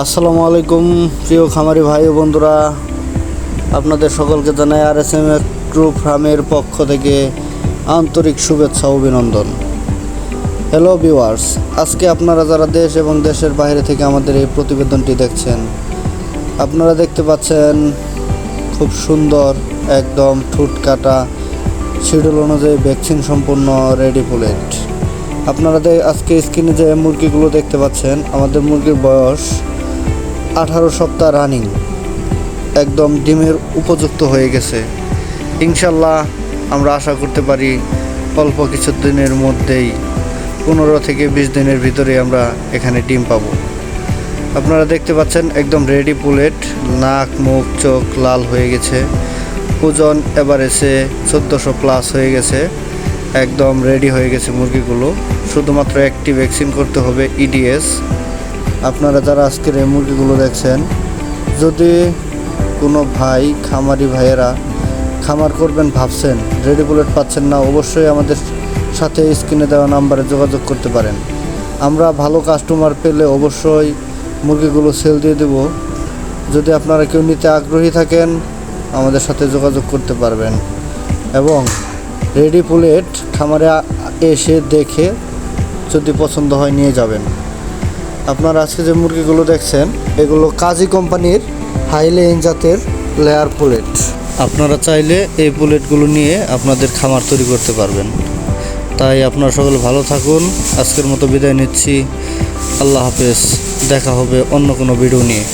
আসসালামু আলাইকুম, প্রিয় খামারি ভাই ও বন্ধুরা। আপনাদের সকলকে জানাই আর এস এম ট্রু ফার্মের পক্ষ থেকে আন্তরিক শুভেচ্ছা, অভিনন্দন। হ্যালো ভিউয়ার্স আজকে আপনারা যারা দেশ এবং দেশের বাইরে থেকে আমাদের এই প্রতিবেদনটি দেখছেন, আপনারা দেখতে পাচ্ছেন খুব সুন্দর একদম ঠুট কাটা শিডিউল অনুযায়ী ভ্যাকসিন সম্পূর্ণ রেডি প্লেট আপনারা আজকে স্ক্রিনে যে মুরগিগুলো দেখতে পাচ্ছেন, আমাদের মুরগির বয়স আঠারো সপ্তাহ রানিং একদম ডিমের উপযুক্ত হয়ে গেছে। ইনশাল্লাহ আমরা আশা করতে পারি অল্প কিছু দিনের মধ্যেই পনেরো থেকে বিশ দিনের ভিতরে আমরা এখানে ডিম পাবো। আপনারা দেখতে পাচ্ছেন একদম রেডি পুলেট, নাক, মুখ, চোখ লাল হয়ে গেছে। ওজন এসে চোদ্দোশো প্লাস হয়ে গেছে। একদম রেডি হয়ে গেছে মুরগিগুলো। শুধুমাত্র একটি ভ্যাকসিন করতে হবে ইডিএস আপনারা যারা আজকের এই মুরগিগুলো দেখছেন, যদি কোনো ভাই, খামারি ভাইয়েরা খামার করবেন ভাবছেন রেডি বুলেট পাচ্ছেন না, অবশ্যই আমাদের সাথে স্ক্রিনে দেওয়া নাম্বারে যোগাযোগ করতে পারেন। আমরা ভালো কাস্টমার পেলে অবশ্যই মুরগিগুলো সেল দিয়ে দেব। যদি আপনারা কেউ নিতে আগ্রহী থাকেন, আমাদের সাথে যোগাযোগ করতে পারবেন। এবং রেডি পুলেট খামারে এসে দেখে যদি পছন্দ হয় নিয়ে যাবেন। আপনারা আজকে যে মুরগিগুলো দেখছেন, এগুলো কাজী কোম্পানির হাইলে জাতের লেয়ার পুলেট। আপনারা চাইলে এই পুলেটগুলো নিয়ে আপনাদের খামার তৈরি করতে পারবেন। তাই আপনারা সকলে ভালো থাকুন। আজকের মতো বিদায় নিচ্ছি। আল্লাহ হাফেজ। দেখা হবে অন্য কোনো ভিডিও নিয়ে।